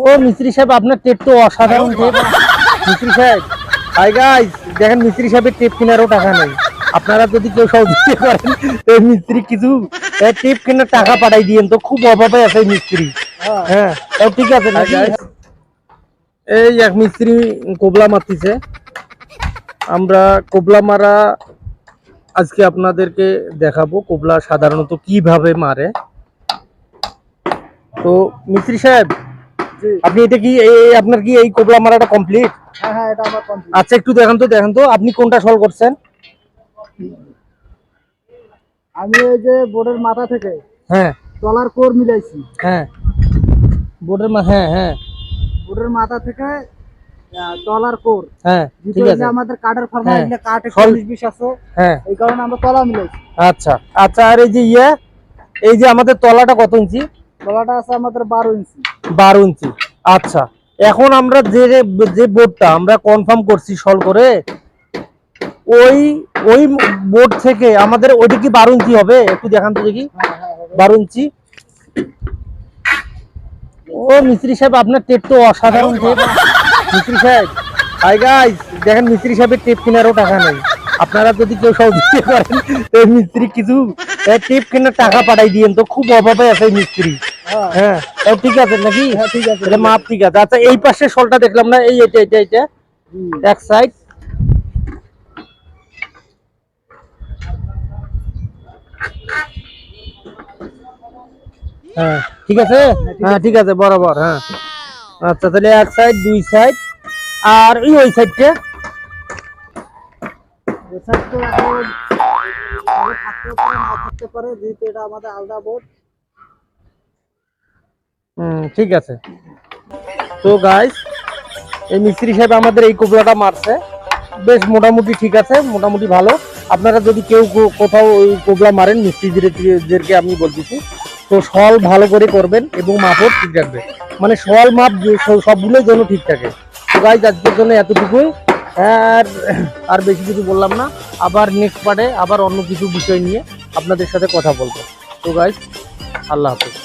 ও মিস্ত্রি সাহেব আপনার টেপ তো অসাধারণ টেপ মিস্ত্রি সাহেব হাই গাইস দেখেন মিস্ত্রি সাহেবের টেপ কেনারও টাকা নেই। আপনারা যদি কেউ সহযোগিতা করেন এই মিস্ত্রি কিছু টেপ কেনার টাকা পাঠাই দিয়েন তো খুব অভাবে আছে মিস্ত্রি। হ্যাঁ। তাও ঠিক আছে। এই এক মিস্ত্রি কোবলা মারতিছে। আমরা কোবলা মারা আজকে আপনাদেরকে দেখাবো কোবলা সাধারণত কীভাবে মারে। তো মিস্ত্রি সাহেব আপনি এটা কি এই- আপনার কি এই কোবলা মারাটা কমপ্লিট হ্যাঁ হ্যাঁ এটা আচ্ছা একটু দেখান তো দেখান তো আপনি কোনটা সলভ করছেন? আমি এই যে বোর্ডের মাথা থেকে হ্যাঁ। তলার কোর মিলাইছি। হ্যাঁ। বোর্ডের হ্যাঁ হ্যাঁ। বোর্ডের মাথা থেকে তলার কোর। হ্যাঁ ঠিক আছে। আমাদের কাঠের ফার্মা হ্যাঁ। এগুলো কাঠ আছে হ্যাঁ। এই কারণে আমরা তলা মিলাইছি। আচ্ছা। আচ্ছা আর এই যে ইয়ে এই যে আমাদের তলাটা কত ইঞ্চি? তলাটা আছে আমাদের বারো ইঞ্চি। বারো ইঞ্চি। আচ্ছা এখন আমরা যে যে বোর্ডটা আমরা কনফার্ম করছি সল করে ওই ওই বোর্ড থেকে আমাদের ওইটা কি বারো ইঞ্চি হবে? একটু দেখান তো দেখি। হ্যাঁ হ্যাঁ। বারো ইঞ্চি। ও মিস্ত্রি সাহেব আপনার টেপ তো অসাধারণ টেপ মিস্ত্রি সাহেব হাই গাইস দেখেন মিস্ত্রি সাহেবের টেপ কেনারও টাকা নেই। আপনারা যদি কেউ সহযোগিতা করেন এই মিস্ত্রি কিছু টেপ কেনার টাকা পাঠাই দিয়েন তো খুব অভাবে আছে মিস্ত্রি। হ্যাঁ হ্যাঁ ঠিক আছে নাকি? হ্যাঁ ঠিক আছে। মাপ ঠিক আছে। আচ্ছা এই পাশে শলটা দেখলাম না এই এটা এটা এটা। এক সাইড হ্যাঁ ঠিক আছে? হ্যাঁ ঠিক আছে। বরাবর হ্যাঁ। আচ্ছা তাহলে এক সাইড দুই সাইড আর এই ওই সাইডটা থাকতে পারে থাকতে পারে যেহেতু এটা আমাদের আলাদা বোর্ড হুম, ঠিক আছে। তো গাইস এই মিস্ত্রি সাহেব আমাদের এই কোবলাটা মারছে। বেশ মোটামুটি ঠিক আছে, মোটামুটি ভালো। আপনারা যদি কেউ কোথাও ওই কোবলা মারেন মিস্ত্রিদেরকে আমি বলতেছি। তো সল ভালো করে করবেন এবং মাপও ঠিক রাখবে। মানে সল মাপ সবগুলোই যেন ঠিক থাকে। তো গাইজ আজকের জন্য এতটুকুই। আর আর বেশি কিছু বললাম না। আবার নেক্সট পার্টে আবার অন্য কিছু বিষয় নিয়ে আপনাদের সাথে কথা বলব। তো গাইজ আল্লাহ হাফিজ।